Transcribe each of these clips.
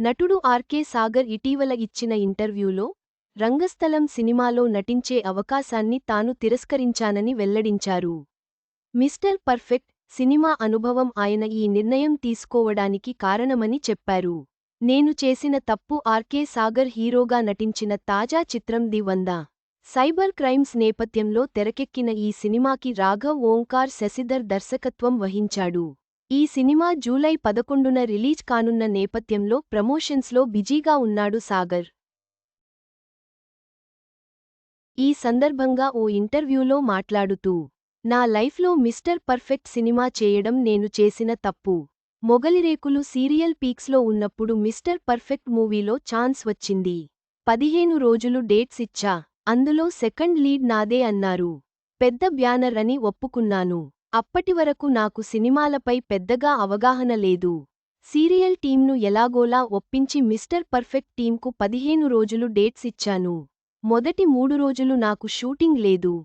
నటుడు ఆర్కే సాగర్ ఇటీవల ఇచ్చిన ఇంటర్వ్యూలో రంగస్థలం సినిమాలో నటించే అవకాశాన్ని తాను తిరస్కరించానని వెల్లడించారు. మిస్టర్ పర్ఫెక్ట్ సినిమా అనుభవం ఆయన ఈ నిర్ణయం తీసుకోవడానికి కారణమని చెప్పారు. నేను చేసిన తప్పు ఆర్కే సాగర్ హీరోగా నటించిన తాజా చిత్రం ది వంద. సైబర్ క్రైమ్స్ నేపథ్యంలో తెరకెక్కిన ఈ సినిమాకి రాఘవ్ ఓంకార్ శశిధర్ దర్శకత్వం వహించాడు. ఈ సినిమా జూలై పదకొండున రిలీజ్ కానున్న నేపథ్యంలో ప్రమోషన్స్లో బిజీగా ఉన్నాడు సాగర్. ఈ సందర్భంగా ఓ ఇంటర్వ్యూలో మాట్లాడుతూ నా లైఫ్లో మిస్టర్ పర్ఫెక్ట్ సినిమా చేయడం నేను చేసిన తప్పు. మొగలిరేకులు సీరియల్ పీక్స్లో ఉన్నప్పుడు మిస్టర్ పర్ఫెక్ట్ మూవీలో ఛాన్స్ వచ్చింది. పదిహేను రోజులు డేట్స్ ఇచ్చా అందులో సెకండ్ లీడ్ నాదే అన్నారు. పెద్ద బ్యానర్ అని ఒప్పుకున్నాను. అప్పటివరకు నాకు సినిమాలపై పెద్దగా అవగాహన లేదు. సీరియల్ టీంను ఎలాగోలా ఒప్పించి మిస్టర్ పర్ఫెక్ట్ టీంకు పదిహేను రోజులు డేట్స్ ఇచ్చాను. మొదటి మూడు రోజులు నాకు షూటింగ్ లేదు.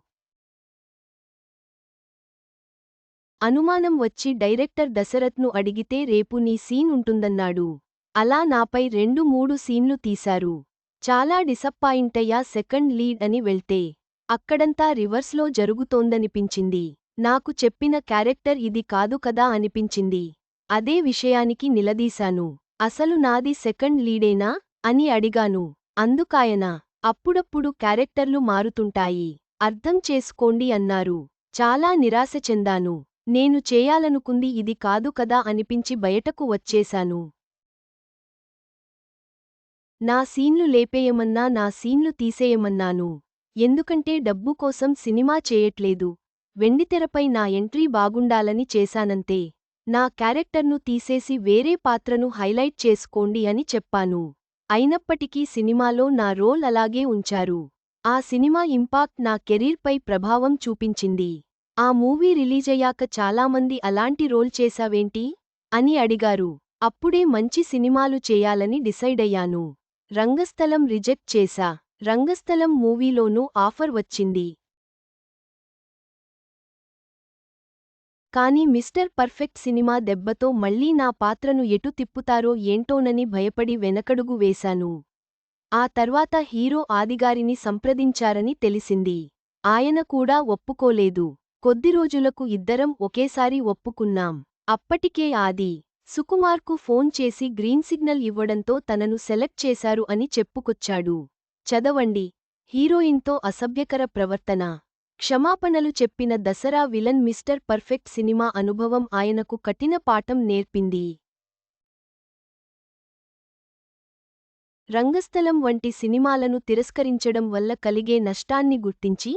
అనుమానం వచ్చి డైరెక్టర్ దశరథ్ను అడిగితే రేపు నీ సీన్ ఉంటుందన్నాడు. అలా నాపై రెండు మూడు సీన్లు తీశారు. చాలా డిసప్పాయింటయ్యా సెకండ్ లీడ్ అని వెళ్తే. అక్కడంతా రివర్స్లో జరుగుతోందనిపించింది. నాకు చెప్పిన క్యారెక్టర్ ఇది కాదు కదా అనిపించింది. అదే విషయానికి నిలదీశాను. అసలు నాది సెకండ్ లీడేనా? అని అడిగాను. అందుకాయన అప్పుడప్పుడు క్యారెక్టర్లు మారుతుంటాయి. అర్థం చేసుకోండి అన్నారు. చాలా నిరాశ చెందాను. నేను చేయాలనుకుంది ఇది కాదు కదా అనిపించి బయటకు వచ్చేశాను. నా సీన్లు లేపేయమన్నా నా సీన్లు తీసేయమన్నాను. ఎందుకంటే డబ్బు కోసం సినిమా చేయట్లేదు. వెండితెరపై నా ఎంట్రీ బాగుండాలని చేశానంతే. నా క్యారెక్టర్ను తీసేసి వేరే పాత్రను హైలైట్ చేసుకోండి అని చెప్పాను. అయినప్పటికీ సినిమాలో నా రోల్ అలాగే ఉంచారు. ఆ సినిమా ఇంపాక్ట్ నా కెరీర్పై ప్రభావం చూపించింది. ఆ మూవీ రిలీజయ్యాక చాలామంది అలాంటి రోల్ చేశావేంటి? అని అడిగారు. అప్పుడే మంచి సినిమాలు చేయాలని డిసైడయ్యాను. రంగస్థలం రిజెక్ట్ చేశా. రంగస్థలం మూవీలోనూ ఆఫర్ వచ్చింది. కానీ మిస్టర్ పర్ఫెక్ట్ సినిమా దెబ్బతో మళ్ళీ నా పాత్రను ఎటు తిప్పుతారో ఏంటోనని భయపడి వెనకడుగు వేశాను. ఆ తర్వాత హీరో ఆదిగారిని సంప్రదించారని తెలిసింది. ఆయన కూడా ఒప్పుకోలేదు. కొద్ది రోజులకు ఇద్దరం ఒకేసారి ఒప్పుకున్నాం. అప్పటికే ఆది సుకుమార్కు ఫోన్ చేసి గ్రీన్ సిగ్నల్ ఇవ్వడంతో తనను సెలెక్ట్ చేశారు అని చెప్పుకొచ్చాడు. చదవండి. హీరోయిన్తో అసభ్యకర ప్రవర్తన. క్షమాపణలు చెప్పిన Dasara villain Mister Perfect cinema అనుభవం ఆయనకు కఠిన పాఠం నేర్పింది. రంగస్థలం వంటి సినిమాలను తిరస్కరించడం వల్ల కలిగే నష్టాన్ని గుర్తించి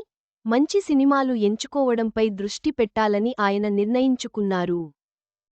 మంచి సినిమాలు ఎంచుకోవడంపై దృష్టి పెట్టాలని ఆయన నిర్ణయించుకున్నారు.